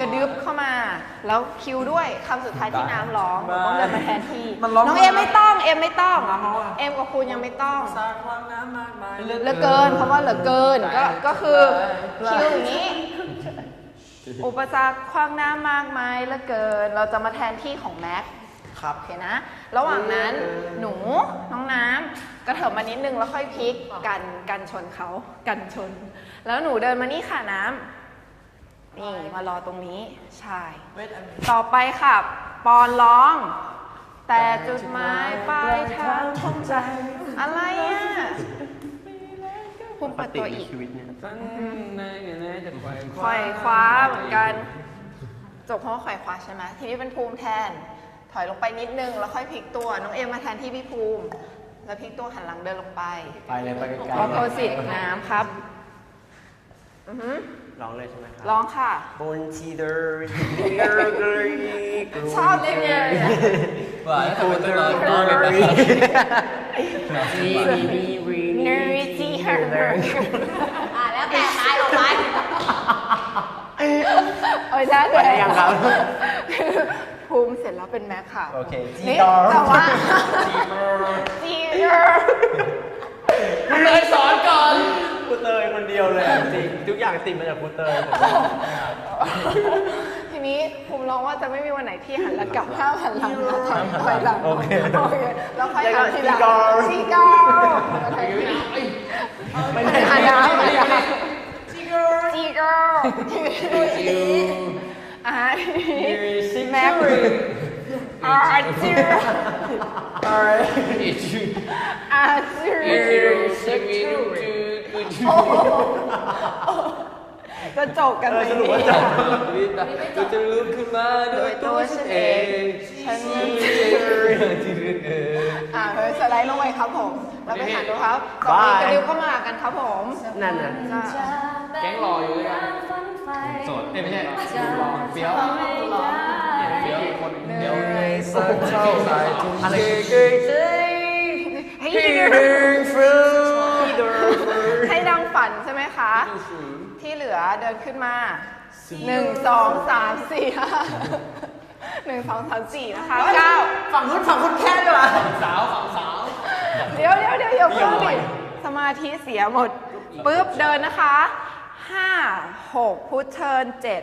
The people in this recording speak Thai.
กระดึบเข้ามา แล้วคิวด้วยคำสุดท้ายที่น้ำร้องหนูต้องเดินมาแทนที่มันร้องน้องเอ็มไม่ต้องเอ็มไม่ต้องน้ำร้องอะ เอ็มกับคุณยังไม่ต้องสาความน้ำมากมายเหลือเกินคำว่าเหลือเกินก็ก็คือคิวอย่างนี้ อุปสรรคขวางหน้ามากมายเหลือเกิน เราจะมาแทนที่ของแม็กครับ โอเคนะ ระหว่างนั้นหนูน้องน้ำกระเถิบมานิดนึงแล้วค่อยพลิกกันกันชนเขากันชน แล้วหนูเดินมานี่ค่ะน้ำ นี่มารอตรงนี้ใช่ต่อไปค่ะ ปอนร้อง แต่จุดหมายปลายทางของใจ อะไรอะคุณเปิดตัวอีกตั้งในในจะไขว่ไขว่คว้าเหมือนกัน จบเพราะว่าไขว่คว้าใช่ไหมทีนี้เป็นภูมิแทน ถอยลงไปนิดนึง แล้วค่อยพลิกตัว น้องเอ็มมาแทนที่พี่ภูมิ แล้วพลิกตัวหันหลังเดินลงไป ไปเลยไปไกลออโพสิตน้ำครับ อือหือร้องเลยใช่ไหมครับร้องค่ะ บนทีเดอร์ทีเดอร์กรีกรูชอบเลยเนี่ย ว่าแล้วทำไมต้องร้องร้องเลยนะครับทีนีรีเนอร์จีเฮอร์อะแล้วแต่ตายออกไปเอ้ยได้ไปได้ยังครับ ภูมิเสร็จแล้วเป็นแม็กค่ะ โอเคจีนี่ดอร์แต่ว่าจีเกอร์คุณเลยสอนก่อน กูเตยคนเดียวเลยจริงทุก อย่างติดมาจากกูเตยผมทีนี้ภูมิร้องว่าจะไม่มีวันไหนที่หันหลังกลับห้ามหันหลังนะถอยถอยหลังโอเคโอเคแล้วค่อยยังไงหันทีหลังจีเกิร์ลจีเกอร์ไม่ไม่ได้ได้หันหน้าไม่ได้จีเกอร์จีเกอร์อ่าแม็กอาร์จิร์อาร์จิร์ จะจบกันไหมสรุปว่าเนี่จะยกูจะลุกขึ้นมาด้วยตัวฉันเองฉันที่เหลือเกินอ่าเฮ้ยสไลด์ลงไปครับผมเราไปหาดูครับต่อไปกระดิ่วเข้ามากันครับผมนั่นน่ะจ้าแก๊งรออยู่ด้วยกันโสดเอ้ยไม่ใช่รอเฟี้ยวเฟี้ยวคนเดียวสักเท่าไหร่ทุ่มอะไรเกยใจให้ที่ดังเดินฟื้นให้ดังฝันใช่ไหมคะ ที่เหลือเดินขึ้นมาหนึ่งสองสามสี่ห้าหนึ่งสองสามสี่นะคะเก้าฝั่งนู้นฝั่งคนแค่ด้วยสาวฝั่งสาวเดี๋ยวเดี๋ยวเดี๋ยวอย่าเพิ่งดิสมาธิเสียหมดปุ๊บเดินนะคะห้าหกพุทเทิร์นเจ็ด